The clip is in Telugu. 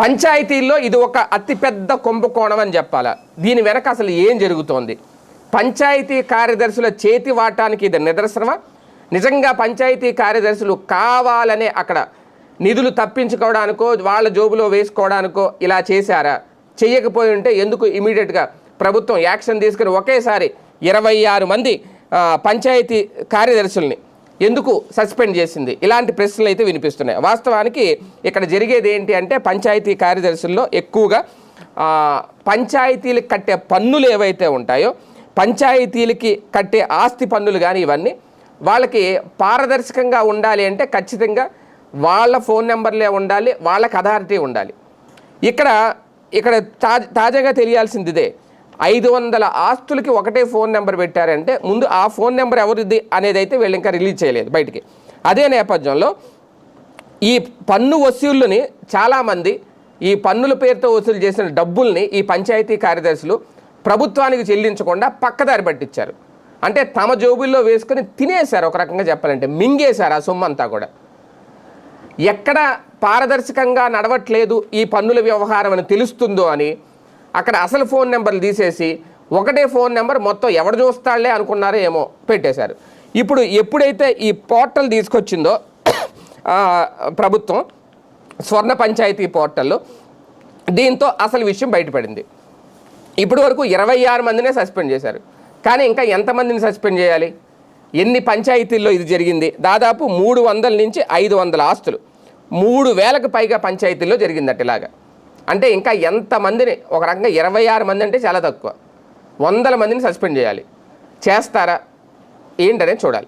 పంచాయతీల్లో ఇది ఒక అతిపెద్ద కుంభకోణం అని చెప్పాలా. దీని వెనక అసలు ఏం జరుగుతోంది? పంచాయతీ కార్యదర్శుల చేతి వాటానికి ఇది నిదర్శనమా? నిజంగా పంచాయతీ కార్యదర్శులు కావాలనే అక్కడ నిధులు తప్పించుకోవడానికో వాళ్ళ జోబులో వేసుకోవడానికో ఇలా చేశారా? చేయకపోయి ఉంటే ఎందుకు ఇమీడియట్గా ప్రభుత్వం యాక్షన్ తీసుకుని ఒకేసారి ఇరవై ఆరు మంది పంచాయతీ కార్యదర్శుల్ని ఎందుకు సస్పెండ్ చేసింది? ఇలాంటి ప్రశ్నలు అయితే వినిపిస్తున్నాయి. వాస్తవానికి ఇక్కడ జరిగేది ఏంటి అంటే పంచాయతీ కార్యదర్శుల్లో ఎక్కువగా పంచాయతీలకు కట్టే పన్నులు ఏవైతే ఉంటాయో పంచాయతీలకి కట్టే ఆస్తి పన్నులు కానీ ఇవన్నీ వాళ్ళకి పారదర్శకంగా ఉండాలి అంటే ఖచ్చితంగా వాళ్ళ ఫోన్ నెంబర్లే ఉండాలి వాళ్ళకి అథారిటీ ఉండాలి. ఇక్కడ ఇక్కడ తాజాగా తెలియాల్సింది ఇదే ఐదు వందల ఆస్తులకి ఒకటే ఫోన్ నెంబర్ పెట్టారంటే ముందు ఆ ఫోన్ నెంబర్ ఎవరిది అనేది అయితే వీళ్ళు ఇంకా రిలీజ్ చేయలేదు బయటికి. అదే నేపథ్యంలో ఈ పన్ను వసూళ్ళని చాలామంది ఈ పన్నుల పేరుతో వసూలు చేసిన డబ్బుల్ని ఈ పంచాయతీ కార్యదర్శులు ప్రభుత్వానికి చెల్లించకుండా పక్కదారి పట్టించారు. అంటే తమ జోబుల్లో వేసుకొని తినేశారు ఒక రకంగా చెప్పాలంటే మింగేశారు ఆ సొమ్ము అంతా కూడా. ఎక్కడ పారదర్శకంగా నడవట్లేదు ఈ పన్నుల వ్యవహారం అని తెలుస్తుందో అని అక్కడ అసలు ఫోన్ నెంబర్లు తీసేసి ఒకటే ఫోన్ నెంబర్ మొత్తం ఎవడు చూస్తాడులే అనుకున్నారో ఏమో పెట్టేశారు. ఇప్పుడు ఎప్పుడైతే ఈ పోర్టల్ తీసుకొచ్చిందో ప్రభుత్వం స్వర్ణ పంచాయతీ పోర్టల్లో దీంతో అసలు విషయం బయటపడింది. ఇప్పటి వరకు ఇరవై ఆరు మందినే సస్పెండ్ చేశారు. కానీ ఇంకా ఎంతమందిని సస్పెండ్ చేయాలి? ఎన్ని పంచాయతీల్లో ఇది జరిగింది? దాదాపు మూడు వందల నుంచి ఐదు వందల ఆస్తులు. మూడు వేలకు పైగా పంచాయతీల్లో జరిగిందట ఇలాగా. అంటే ఇంకా ఎంతమందిని ఒక రకంగా ఇరవై ఆరు మంది అంటే చాలా తక్కువ. వందల మందిని సస్పెండ్ చేయాలి. చేస్తారా? ఏంటనే చూడాలి.